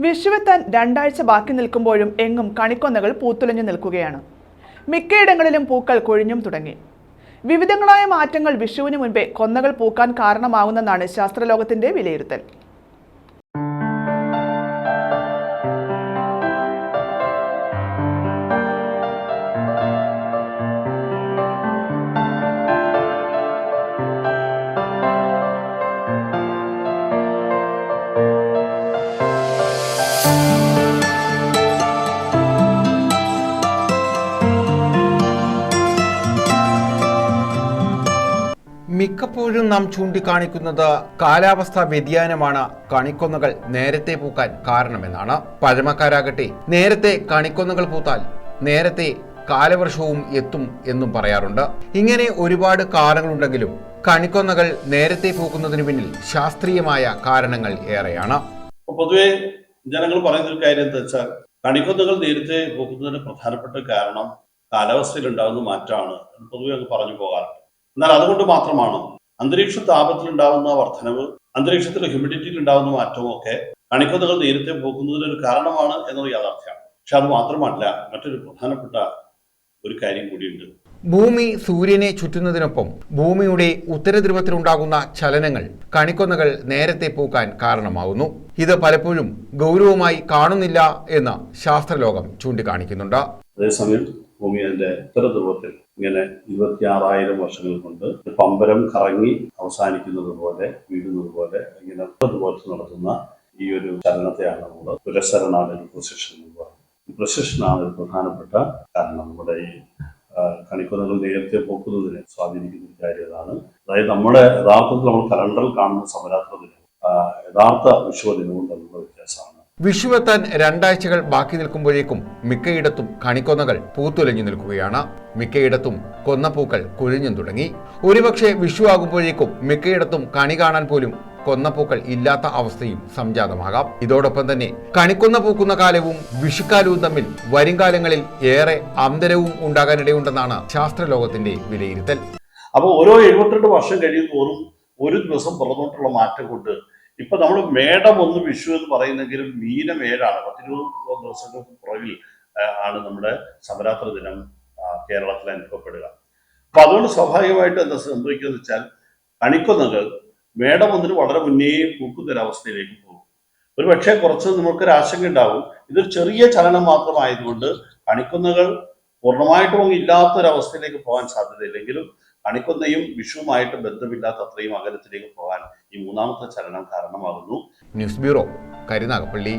വിഷുവെത്താൻ രണ്ടാഴ്ച ബാക്കി നിൽക്കുമ്പോഴും എങ്ങും കണിക്കൊന്നകൾ പൂത്തുലഞ്ഞു നിൽക്കുകയാണ്. മിക്കയിടങ്ങളിലും പൂക്കൾ കൊഴിഞ്ഞും തുടങ്ങി. വിവിധങ്ങളായ മാറ്റങ്ങൾ വിഷുവിന് മുൻപേ കൊന്നകൾ പൂക്കാൻ കാരണമാകുന്നെന്നാണ് ശാസ്ത്രലോകത്തിന്റെ വിലയിരുത്തൽ. മിക്കപ്പോഴും നാം ചൂണ്ടിക്കാണിക്കുന്നത് കാലാവസ്ഥാ വ്യതിയാനമാണ് കണിക്കൊന്നകൾ നേരത്തെ പൂക്കാൻ കാരണമെന്നാണ്. പഴമക്കാരാകട്ടെ നേരത്തെ കണിക്കൊന്നകൾ പൂത്താൽ നേരത്തെ കാലവർഷവും എത്തും എന്നും പറയാറുണ്ട്. ഇങ്ങനെ ഒരുപാട് കാരണങ്ങളുണ്ടെങ്കിലും കണിക്കൊന്നകൾ നേരത്തെ പൂക്കുന്നതിന് പിന്നിൽ ശാസ്ത്രീയമായ കാരണങ്ങൾ ഏറെയാണ്. പൊതുവേ ജനങ്ങൾ പറയുന്ന ഒരു കാര്യം എന്താ വെച്ചാൽ കണിക്കൊന്നകൾ നേരത്തെ പൂക്കുന്നതിന് പ്രധാനപ്പെട്ട കാരണം കാലാവസ്ഥയിൽ ഉണ്ടാകുന്ന മാറ്റമാണ് പൊതുവെ അങ്ങ് പറഞ്ഞു പോകാറുണ്ട്. എന്നാൽ അതുകൊണ്ട് മാത്രമാണ് അന്തരീക്ഷ താപത്തിൽ ഉണ്ടാകുന്ന വർധനവ് അന്തരീക്ഷത്തിലെ ഹ്യൂമിഡിറ്റിയിൽ ഉണ്ടാകുന്ന മാറ്റവും ഒക്കെ കണിക്കൊന്നകൾ നേരത്തെ പോകുന്നതിന് ഒരു കാരണമാണ് എന്നത് യാഥാർത്ഥ്യമാണ്. പക്ഷെ അത് മാത്രമല്ല മറ്റൊരു പ്രധാനപ്പെട്ട ഒരു കാര്യം കൂടിയുണ്ട്. ഭൂമി സൂര്യനെ ചുറ്റുന്നതിനൊപ്പം ഭൂമിയുടെ ഉത്തരധ്രുവത്തിലുണ്ടാകുന്ന ചലനങ്ങൾ കണിക്കൊന്നകൾ നേരത്തെ പൂക്കാൻ കാരണമാകുന്നു ഇത് പലപ്പോഴും ഗൗരവമായി കാണുന്നില്ല എന്ന് ശാസ്ത്രലോകം ചൂണ്ടിക്കാണിക്കുന്നുണ്ട്. അതേസമയം ഭൂമി അതിന്റെ ഉത്തര ധ്രുവത്തിൽ ഇങ്ങനെ ഇരുപത്തിയാറായിരം വർഷങ്ങൾ കൊണ്ട് പമ്പരം കറങ്ങി അവസാനിക്കുന്നത് പോലെ വീഴുന്നത് പോലെ ഇങ്ങനെ ഉത്തര ധ്രുവത്തിൽ നടത്തുന്ന ഈ ഒരു ചലനത്തെയാണ് നമ്മൾ പുരസരണാണ് പ്രൊസിഷൻ എന്ന് പറയുന്നത്. പ്രൊസഷനാണ് ഒരു പ്രധാനപ്പെട്ട കാരണം നമ്മുടെ ഈ കണിക്കുന്നകൾ നേരത്തെ പോക്കുന്നതിനെ സ്വാധീനിക്കുന്ന ഒരു കാര്യം അതാണ് അതായത് നമ്മുടെ യഥാർത്ഥത്തിൽ നമ്മൾ കലണ്ടറിൽ കാണുന്ന സമരാത്ര ദിനം യഥാർത്ഥ വിശ്വ ദിനവും തമ്മിലുള്ള വിഷുവെത്താൻ രണ്ടാഴ്ചകൾ ബാക്കി നിൽക്കുമ്പോഴേക്കും മിക്കയിടത്തും കണിക്കൊന്നകൾ പൂത്തുലഞ്ഞു നിൽക്കുകയാണ്. മിക്കയിടത്തും കൊന്നപ്പൂക്കൾ കുഴിഞ്ഞും തുടങ്ങി. ഒരുപക്ഷെ വിഷു ആകുമ്പോഴേക്കും മിക്കയിടത്തും കണി കാണാൻ പോലും കൊന്നപ്പൂക്കൾ ഇല്ലാത്ത അവസ്ഥയും സംജാതമാകാം. ഇതോടൊപ്പം തന്നെ കണിക്കൊന്ന പൂക്കുന്ന കാലവും വിഷുക്കാലവും തമ്മിൽ വരും കാലങ്ങളിൽ ഏറെ അന്തരവും ഉണ്ടാകാനിടയുണ്ടെന്നാണ് ശാസ്ത്രലോകത്തിന്റെ വിലയിരുത്തൽ. അപ്പോൾ ഓരോ എഴുപത്തിരണ്ട് വർഷം കഴിയും തോറും ഒരു ദിവസം പുറത്തോട്ടുള്ള മാറ്റം കൊണ്ട് ഇപ്പൊ നമ്മൾ മേടം ഒന്ന് വിഷു എന്ന് പറയുന്നെങ്കിലും മീനം ഏഴാണ്. പത്തിരുപത് ദിവസങ്ങൾക്ക് പുറകിൽ ആണ് നമ്മുടെ സമരാത്ര ദിനം കേരളത്തിൽ അനുഭവപ്പെടുക. അപ്പൊ അതുകൊണ്ട് സ്വാഭാവികമായിട്ട് എന്താ സംഭവിക്കുന്നത് വെച്ചാൽ കണിക്കൊന്നകൾ മേടം ഒന്നിന് വളരെ മുന്നേ പൂക്കുന്ന ഒരു അവസ്ഥയിലേക്ക് പോകും. ഒരു പക്ഷേ കുറച്ച് നമുക്കൊരു ആശങ്ക ഉണ്ടാവും. ഇതൊരു ചെറിയ ചലനം മാത്രമായതുകൊണ്ട് കണിക്കൊന്നകൾ പൂർണമായിട്ടും ഇല്ലാത്തൊരവസ്ഥയിലേക്ക് പോകാൻ സാധ്യതയില്ലെങ്കിലും കണിക്കൊന്നയും വിഷുവുമായിട്ട് ബന്ധമില്ലാത്ത അത്രയും അകലത്തിലേക്ക് പോകാൻ ഈ മൂന്നാമത്തെ ചലനം കാരണമാകുന്നു. News bureau Karunagappally.